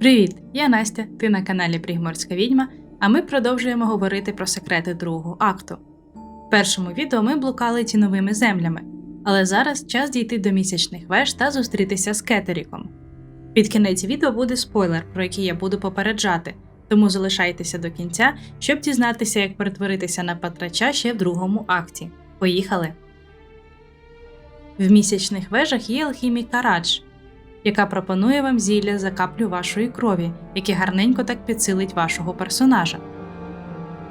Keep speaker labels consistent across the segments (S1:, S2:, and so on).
S1: Привіт! Я Настя, ти на каналі Пригморська відьма, а ми продовжуємо говорити про секрети другого акту. В першому відео ми блукали ці новими землями, але зараз час дійти до місячних веж та зустрітися з Кетеріком. Під кінець відео буде спойлер, про який я буду попереджати, тому залишайтеся до кінця, щоб дізнатися, як перетворитися на патрача ще в другому акті. Поїхали! В місячних вежах є алхіміка Радж, яка пропонує вам зілля за каплю вашої крові, яке гарненько так підсилить вашого персонажа.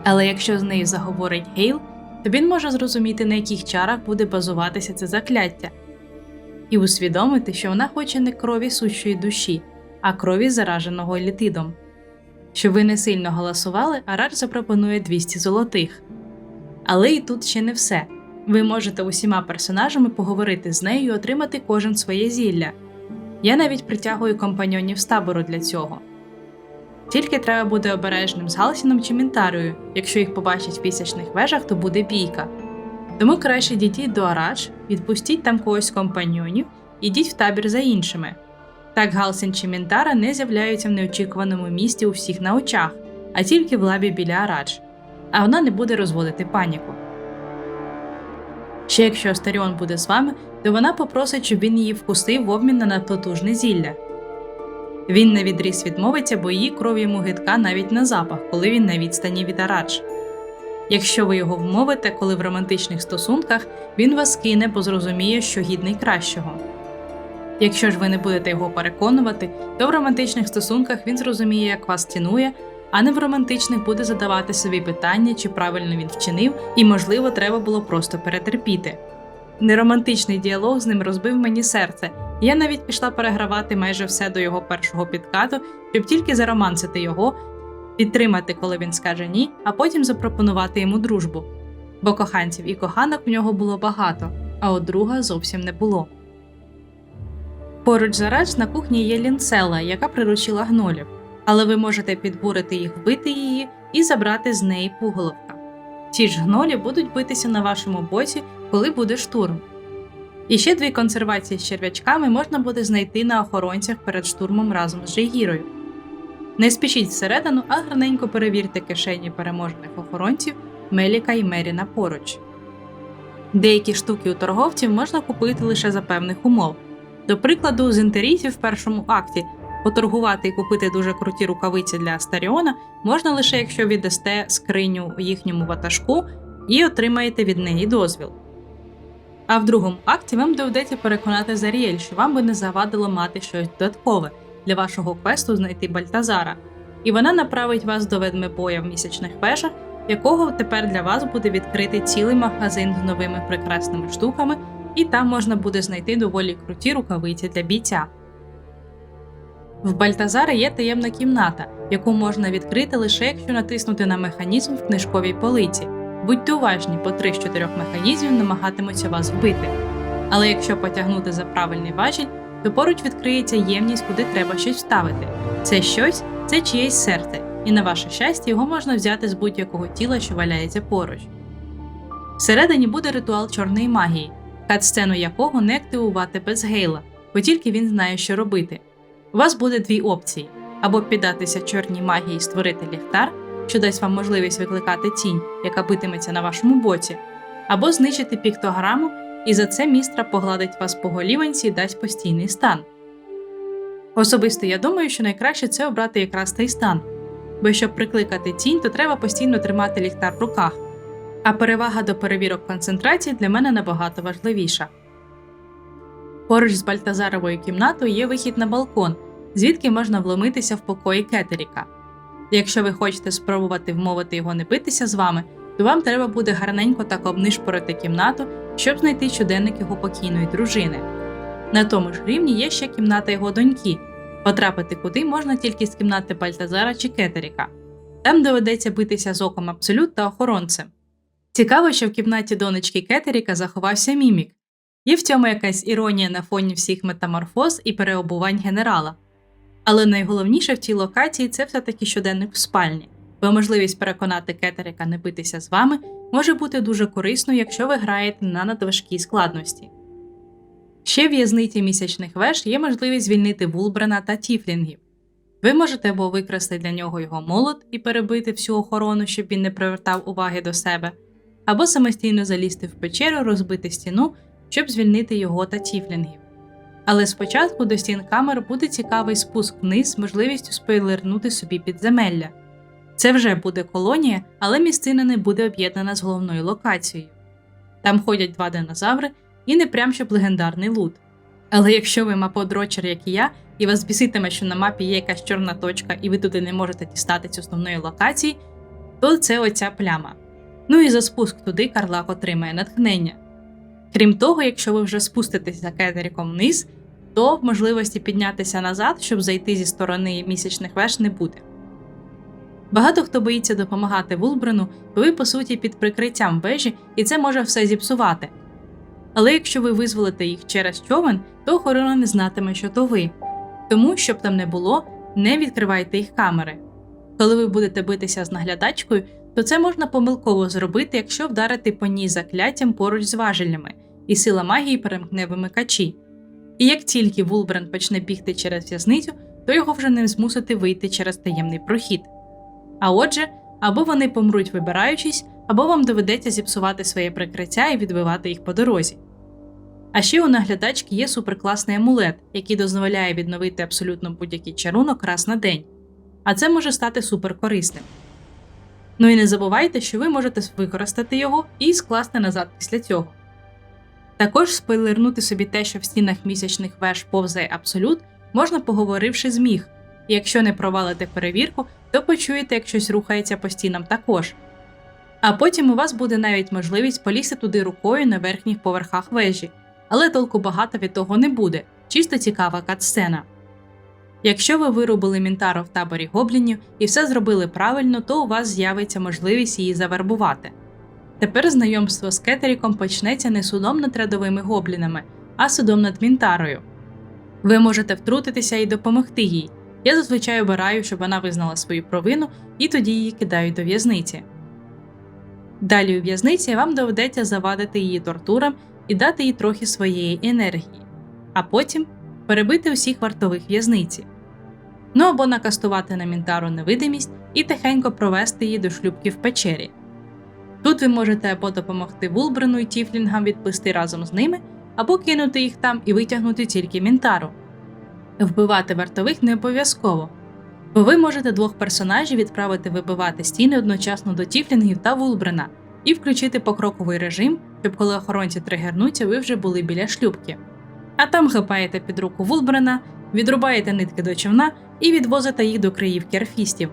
S1: Але якщо з нею заговорить Гейл, то він може зрозуміти, на яких чарах буде базуватися це закляття, і усвідомити, що вона хоче не крові сущої душі, а крові зараженого літидом. Щоб ви не сильно голосували, Арадж запропонує 200 золотих. Але і тут ще не все. Ви можете усіма персонажами поговорити з нею і отримати кожен своє зілля. Я навіть притягую компаньонів з табору для цього. Тільки треба бути обережним з Галсіном чи Мінтарою, якщо їх побачать в місячних вежах, то буде бійка. Тому краще дійдіть до Арадж, відпустіть там когось з компаньонів, ідіть в табір за іншими. Так Галсін чи Мінтара не з'являються в неочікуваному місті у всіх на очах, а тільки в лабі біля Арадж, а вона не буде розводити паніку. Ще якщо Астаріон буде з вами, то вона попросить, щоб він її вкусив в обмін на надпотужне зілля. Він на відріз відмовиться, бо її кров йому гидка навіть на запах, коли він на відстані від Арадж. Якщо ви його вмовите, коли в романтичних стосунках він вас кине, бо зрозуміє, що гідний кращого. Якщо ж ви не будете його переконувати, то в романтичних стосунках він зрозуміє, як вас цінує, а не в романтичних буде задавати собі питання, чи правильно він вчинив, і, можливо, треба було просто перетерпіти. Неромантичний діалог з ним розбив мені серце, я навіть пішла перегравати майже все до його першого підкату, щоб тільки заромансити його, підтримати, коли він скаже ні, а потім запропонувати йому дружбу. Бо коханців і коханок в нього було багато, а от друга зовсім не було. Поруч за Радж на кухні є лінцела, яка приручила гнолів, але ви можете підбурити їх вбити її і забрати з неї пуголовка. Ці ж гнолі будуть битися на вашому боці, коли буде штурм. І ще дві консервації з черв'ячками можна буде знайти на охоронцях перед штурмом разом з Джейгірою. Не спішіть всередину, а гарненько перевірте кишені переможених охоронців Меліка і Меріна поруч. Деякі штуки у торговців можна купити лише за певних умов. До прикладу, з інтерісів в першому акті поторгувати і купити дуже круті рукавиці для Астаріона можна лише якщо віддасте скриню їхньому ватажку і отримаєте від неї дозвіл. А в другому акті вам доведеться переконати Заріель, що вам би не завадило мати щось додаткове для вашого квесту знайти Бальтазара, і вона направить вас до ведмебоя в місячних вежах, якого тепер для вас буде відкритий цілий магазин з новими прекрасними штуками, і там можна буде знайти доволі круті рукавиці для бійця. В Бальтазара є таємна кімната, яку можна відкрити лише якщо натиснути на механізм в книжковій полиці. Будьте уважні, з чотирьох механізмів намагатимуться вас вбити. Але якщо потягнути за правильний важіль, то поруч відкриється ємність, куди треба щось вставити. Це щось це чиєсь серце, і на ваше щастя його можна взяти з будь-якого тіла, що валяється поруч. Всередині буде ритуал чорної магії, кат-сцену якого не активувати без гейла, бо тільки він знає, що робити. У вас буде дві опції: або піддатися чорній магії і створити ліхтар, що дасть вам можливість викликати тінь, яка битиметься на вашому боці, або знищити піктограму, і за це містра погладить вас по голіванці і дасть постійний стан. Особисто я думаю, що найкраще це обрати якраз цей стан, бо щоб прикликати тінь, то треба постійно тримати ліхтар в руках, а перевага до перевірок концентрації для мене набагато важливіша. Поруч з Бальтазаровою кімнатою є вихід на балкон, звідки можна вломитися в покої Кетеріка. Якщо ви хочете спробувати вмовити його не битися з вами, то вам треба буде гарненько так обнишпорити кімнату, щоб знайти щоденник його покійної дружини. На тому ж рівні є ще кімната його доньки, потрапити куди можна тільки з кімнати Бальтазара чи Кетеріка. Там доведеться битися з оком абсолют та охоронцем. Цікаво, що в кімнаті донечки Кетеріка заховався мімік. Є в цьому якась іронія на фоні всіх метаморфоз і переобувань генерала. Але найголовніше в цій локації це все-таки щоденник в спальні, бо можливість переконати Кетеріка не битися з вами може бути дуже корисною, якщо ви граєте на надважкій складності. Ще в в'язниці місячних веж є можливість звільнити Вулбрена та Тіфлінгів. Ви можете або викрасти для нього його молот і перебити всю охорону, щоб він не привертав уваги до себе, або самостійно залізти в печеру, розбити стіну, щоб звільнити його та тіфлінгів. Але спочатку до стін камер буде цікавий спуск вниз з можливістю спойлернути собі підземелля. Це вже буде колонія, але місцина не буде об'єднана з головною локацією. Там ходять два динозаври і не прям щоб легендарний лут. Але якщо ви маподрочер, як і я, і вас біситиме, що на мапі є якась чорна точка, і ви туди не можете дістатися основної локації, то це оця пляма. Ну і за спуск туди Карлак отримає натхнення. Крім того, якщо ви вже спуститесь за кетеріком вниз, то можливості піднятися назад, щоб зайти зі сторони місячних веж, не буде. Багато хто боїться допомагати Вулбрену, бо ви, по суті, під прикриттям вежі, і це може все зіпсувати. Але якщо ви визволите їх через човен, то охорона не знатиме, що то ви. Тому, щоб там не було, не відкривайте їх камери. Коли ви будете битися з наглядачкою, то це можна помилково зробити, якщо вдарити по ній закляттям поруч з важелями, і сила магії перемкне вимикачі. І як тільки Вулбрен почне бігти через в'язницю, то його вже не змусити вийти через таємний прохід. А отже, або вони помруть вибираючись, або вам доведеться зіпсувати своє прикриття і відбивати їх по дорозі. А ще у наглядачки є суперкласний амулет, який дозволяє відновити абсолютно будь-який чарунок раз на день, а це може стати суперкорисним. Ну і не забувайте, що ви можете використати його і скласти назад після цього. Також спойлернути собі те, що в стінах місячних веж повзає абсолют, можна поговоривши з міг, якщо не провалите перевірку, то почуєте, як щось рухається по стінам також. А потім у вас буде навіть можливість полізти туди рукою на верхніх поверхах вежі, але толку багато від того не буде, чисто цікава катсцена. Якщо ви вирубили Мінтаро в таборі гоблінів і все зробили правильно, то у вас з'явиться можливість її завербувати. Тепер знайомство з Кетеріком почнеться не судом над рядовими гоблінами, а судом над Мінтарою. Ви можете втрутитися і допомогти їй. Я зазвичай обираю, щоб вона визнала свою провину, і тоді її кидають до в'язниці. Далі у в'язниці вам доведеться завадити її тортурам і дати їй трохи своєї енергії, а потім перебити усіх вартових в'язниці. Ну або накастувати на Мінтару невидимість і тихенько провести її до шлюбки в печері. Тут ви можете або допомогти Вулбрену і Тіфлінгам відплисти разом з ними, або кинути їх там і витягнути тільки Мінтару. Вбивати вартових не обов'язково, бо ви можете двох персонажів відправити вибивати стіни одночасно до Тіфлінгів та Вулбрена і включити покроковий режим, щоб коли охоронці тригернуться, ви вже були біля шлюбки. А там хапаєте під руку Вулбрена, відрубаєте нитки до човна і відвозите їх до краївки арфістів.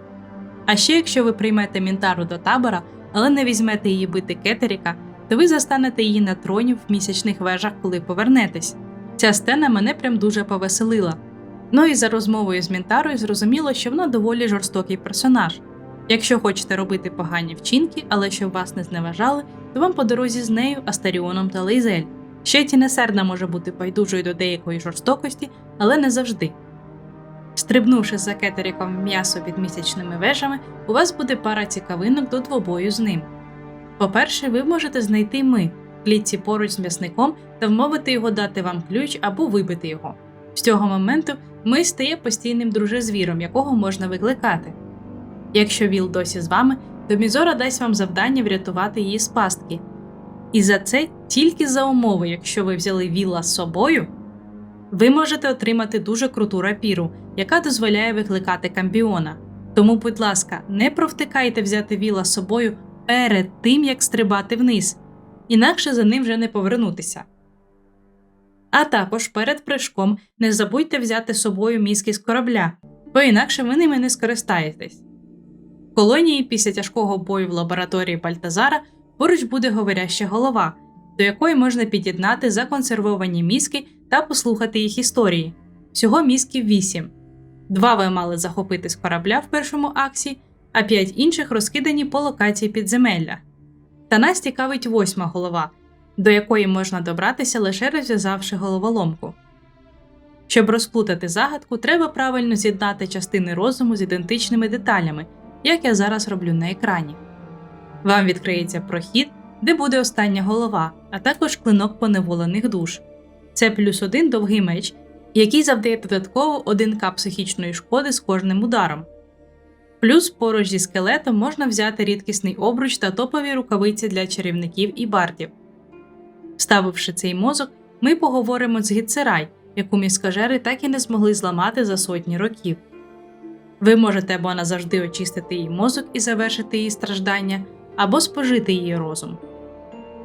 S1: А ще якщо ви приймете Мінтару до табора, але не візьмете її бити Кетеріка, то ви застанете її на троні в місячних вежах, коли повернетесь. Ця сцена мене прям дуже повеселила. Ну і за розмовою з Мінтарою зрозуміло, що вона доволі жорстокий персонаж. Якщо хочете робити погані вчинки, але щоб вас не зневажали, то вам по дорозі з нею, Астаріоном та Лейзель. Ще тінесердна може бути байдужою до деякої жорстокості, але не завжди. Стрибнувши за кетеріком м'ясо під місячними вежами, у вас буде пара цікавинок до двобою з ним. По-перше, ви можете знайти ми в клітці поруч з м'ясником та вмовити його дати вам ключ або вибити його. З цього моменту ми стає постійним дружезвіром, якого можна викликати. Якщо Віл досі з вами, то Мізора дасть вам завдання врятувати її з пастки. І за це тільки за умови, якщо ви взяли Віла з собою, ви можете отримати дуже круту рапіру, яка дозволяє викликати камбіона. Тому, будь ласка, не провтикайте взяти Віла з собою перед тим, як стрибати вниз, інакше за ним вже не повернутися. А також перед прыжком не забудьте взяти з собою мізки з корабля, бо інакше ви ними не скористаєтесь. В колонії після тяжкого бою в лабораторії Бальтазара поруч буде говоряща голова, до якої можна під'єднати законсервовані мізки та послухати їх історії. Всього мізків 8. Два ви мали захопити з корабля в першому аксі, а п'ять інших розкидані по локації підземелля. Та нас цікавить восьма голова, до якої можна добратися лише розв'язавши головоломку. Щоб розплутати загадку, треба правильно з'єднати частини розуму з ідентичними деталями, як я зараз роблю на екрані. Вам відкриється прохід, де буде остання голова, а також клинок поневолених душ. Це плюс один довгий меч який завдає додатково 1к психічної шкоди з кожним ударом. Плюс поруч зі скелетом можна взяти рідкісний обруч та топові рукавиці для чарівників і бардів. Вставивши цей мозок, ми поговоримо з Гіцерай, яку міскажери так і не змогли зламати за сотні років. Ви можете або назавжди очистити її мозок і завершити її страждання, або спожити її розум.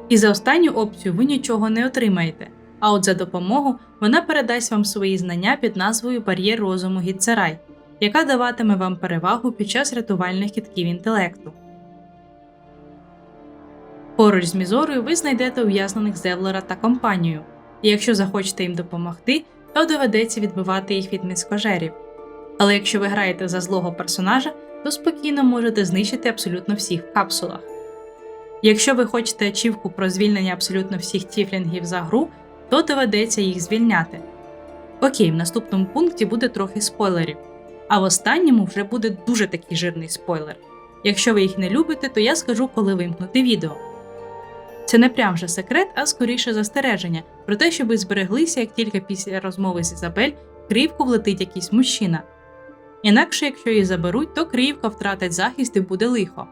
S1: І за останню опцію ви нічого не отримаєте, а от за допомогу вона передасть вам свої знання під назвою Бар'єр розуму Гіцерай, яка даватиме вам перевагу під час рятувальних кітків інтелекту. Поруч з Мізорою ви знайдете ув'язнених Зевлера та компанію, і якщо захочете їм допомогти, то доведеться відбивати їх від міскожерів. Але якщо ви граєте за злого персонажа, то спокійно можете знищити абсолютно всіх в капсулах. Якщо ви хочете ачівку про звільнення абсолютно всіх тіфлінгів за гру, то доведеться їх звільняти. Окей, в наступному пункті буде трохи спойлерів, а в останньому вже буде дуже такий жирний спойлер. Якщо ви їх не любите, то я скажу, коли вимкнути відео. Це не прям же секрет, а скоріше застереження про те, щоб ви збереглися, як тільки після розмови з Ізабель Криївку влетить якийсь мужчина. Інакше, якщо її заберуть, то Криївка втратить захист і буде лихо.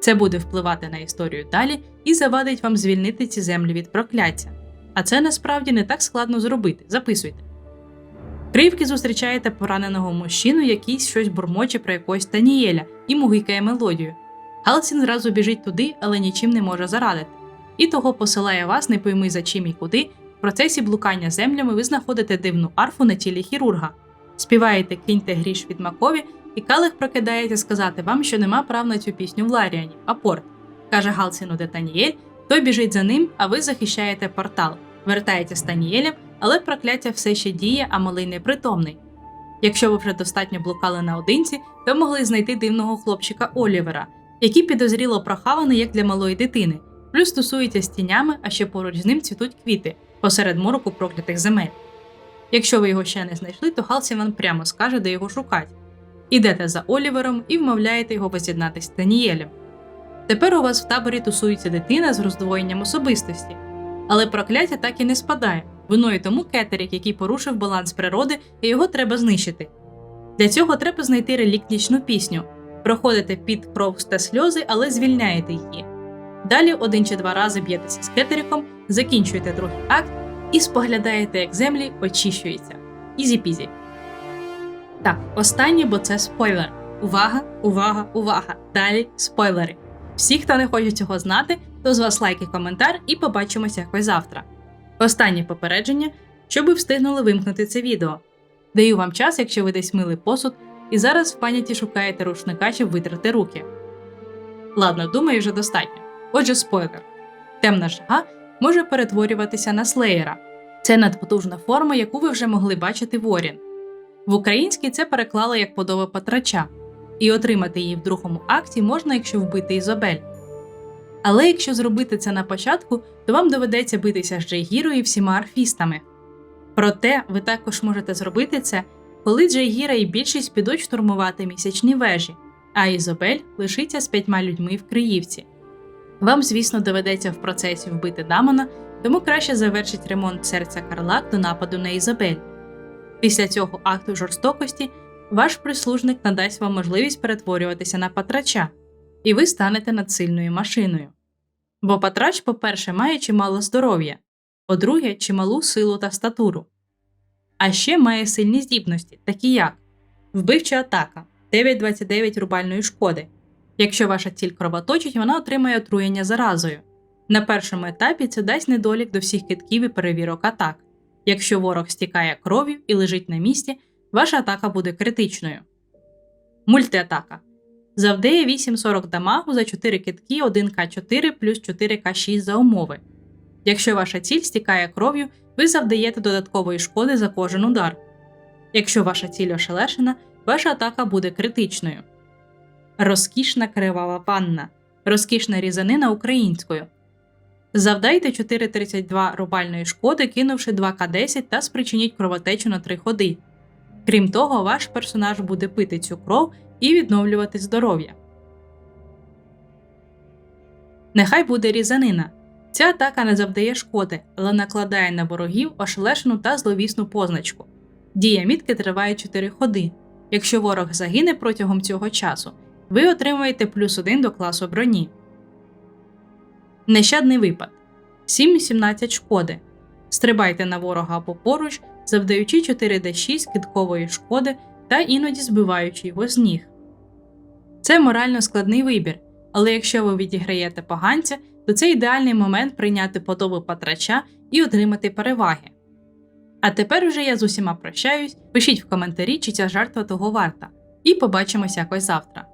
S1: Це буде впливати на історію далі і завадить вам звільнити ці землі від прокляття. А це насправді не так складно зробити. Записуйте. Кривки зустрічаєте пораненого мужчину, який щось бурмоче про якогось Танієля і мугикає мелодію. Галсін зразу біжить туди, але нічим не може зарадити. І того посилає вас не пойми за чим і куди. В процесі блукання землями ви знаходите дивну арфу на тілі хірурга. Співаєте киньте гріш від Макові, і Калих прокидається сказати вам, що нема прав на цю пісню в Ларіані, а порт. Каже Галсіну де Танієль, той біжить за ним, а ви захищаєте портал. Вертаєте з Танієлем, але прокляття все ще діє, а малий непритомний. Якщо ви вже достатньо блукали наодинці, то могли знайти дивного хлопчика Олівера, який підозріло прохаваний як для малої дитини, плюс тусується з тінями, а ще поруч з ним цвітуть квіти посеред мороку проклятих земель. Якщо ви його ще не знайшли, то Галсін прямо скаже, де його шукати. Ідете за Олівером і вмовляєте його воз'єднатися з Танієлем. Тепер у вас в таборі тусується дитина з роздвоєнням особистості, але прокляття так і не спадає. Виною тому кетерік, який порушив баланс природи, і його треба знищити. Для цього треба знайти реліктнічну пісню, проходите під кров та сльози, але звільняєте її. Далі один чи два рази б'єтеся з кетеріком, закінчуєте другий акт і споглядаєте, як землі очищуються. Ізі-пізі. Так, останнє, бо це спойлер. Увага, увага, увага! Далі спойлери. Всі, хто не хоче цього знати, то з вас лайк і коментар, і побачимося якось завтра. Останнє попередження, щоб ви встигнули вимкнути це відео. Даю вам час, якщо ви десь мили посуд, і зараз в пам'яті шукаєте рушника, щоб витрати руки. Ладно, думаю, вже достатньо. Отже, спойлер: темна жага може перетворюватися на слеєра. Це надпотужна форма, яку ви вже могли бачити в Орін. В українській це переклали як подоба патрача, і отримати її в другому акті можна, якщо вбити Ізобель. Але якщо зробити це на початку, то вам доведеться битися з Джейгірою і всіма арфістами. Проте ви також можете зробити це, коли Джейгіра і більшість підуть штурмувати місячні вежі, а Ізобель лишиться з п'ятьма людьми в Криївці. Вам, звісно, доведеться в процесі вбити Дамона, тому краще завершить ремонт серця Карлак до нападу на Ізобель. Після цього акту жорстокості ваш прислужник надасть вам можливість перетворюватися на патрача, і ви станете надсильною машиною. Бо патрач, по-перше, має чимало здоров'я, по-друге, чималу силу та статуру. А ще має сильні здібності, такі як вбивча атака 9,29 рубальної шкоди. Якщо ваша ціль кровоточить, вона отримає отруєння заразою. На першому етапі це дасть недолік до всіх китків і перевірок атак. Якщо ворог стікає кров'ю і лежить на місці, ваша атака буде критичною. Мультиатака. Завдає 8,40 дамагу за 4 китки 1К4 плюс 4К6 за умови. Якщо ваша ціль стікає кров'ю, ви завдаєте додаткової шкоди за кожен удар. Якщо ваша ціль ошелешена, ваша атака буде критичною. Розкішна кривава панна. Розкішна різанина українською. Завдайте 4,32 рубальної шкоди, кинувши 2К10 та спричиніть кровотечу на 3 ходи. Крім того, ваш персонаж буде пити цю кров і відновлювати здоров'я. Нехай буде різанина. Ця атака не завдає шкоди, але накладає на ворогів ошелешену та зловісну позначку. Дія мітки триває 4 ходи. Якщо ворог загине протягом цього часу, ви отримуєте плюс 1 до класу броні. Нещадний випад 7-17 шкоди. Стрибайте на ворога або поруч, завдаючи 4d6 кидкової шкоди та іноді збиваючи його з ніг. Це морально складний вибір, але якщо ви відіграєте поганця, то це ідеальний момент прийняти подобу патрача і отримати переваги. А тепер уже я з усіма прощаюсь. Пишіть в коментарі, чи ця жертва того варта. І побачимось якось завтра.